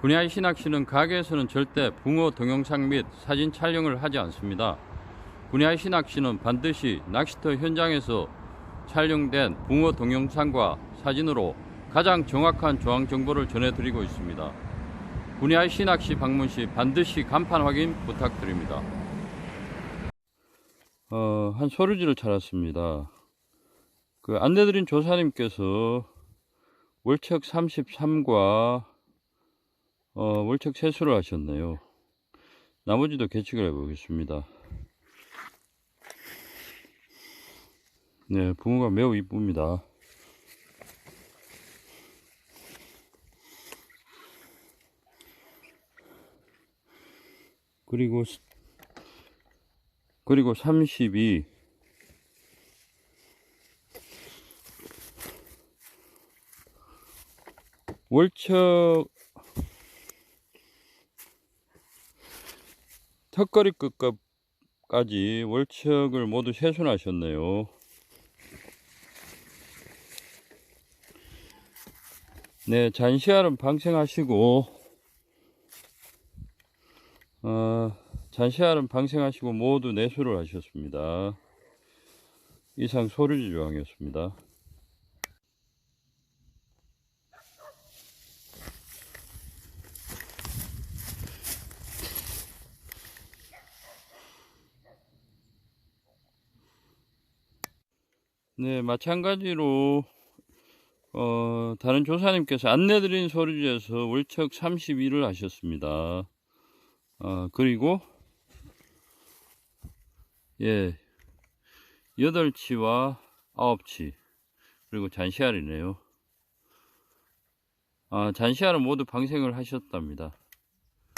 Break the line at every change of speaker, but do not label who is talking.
군야이 신학씨는 가게에서는 절대 붕어 동영상 및 사진 촬영을 하지 않습니다. 군야이 신학씨는 반드시 낚시터 현장에서 촬영된 붕어 동영상과 사진으로 가장 정확한 조항 정보를 전해드리고 있습니다. 군야이 신학씨 방문 시 반드시 간판 확인 부탁드립니다. 어, 한 소류지를 찾았습니다. 그 안내드린 조사님께서 월척 33과 어, 월척 세수를 하셨네요. 나머지도 계측을 해보겠습니다. 네, 붕어가 매우 이쁩니다. 그리고 스- 그리고 32 월척 턱걸이 끝까지 월척을 모두 세순하셨네요. 네, 잔시알은 방생하시고, 어, 잔시알은 방생하시고 모두 내수를 하셨습니다. 이상 소류지 조항이었습니다. 네, 마찬가지로 어, 다른 조사님께서 안내드린 소리지에서 월척 32를 하셨습니다. 어, 그리고 예, 8치와 9치 그리고 잔시알이네요. 아, 잔시알은 모두 방생을 하셨답니다.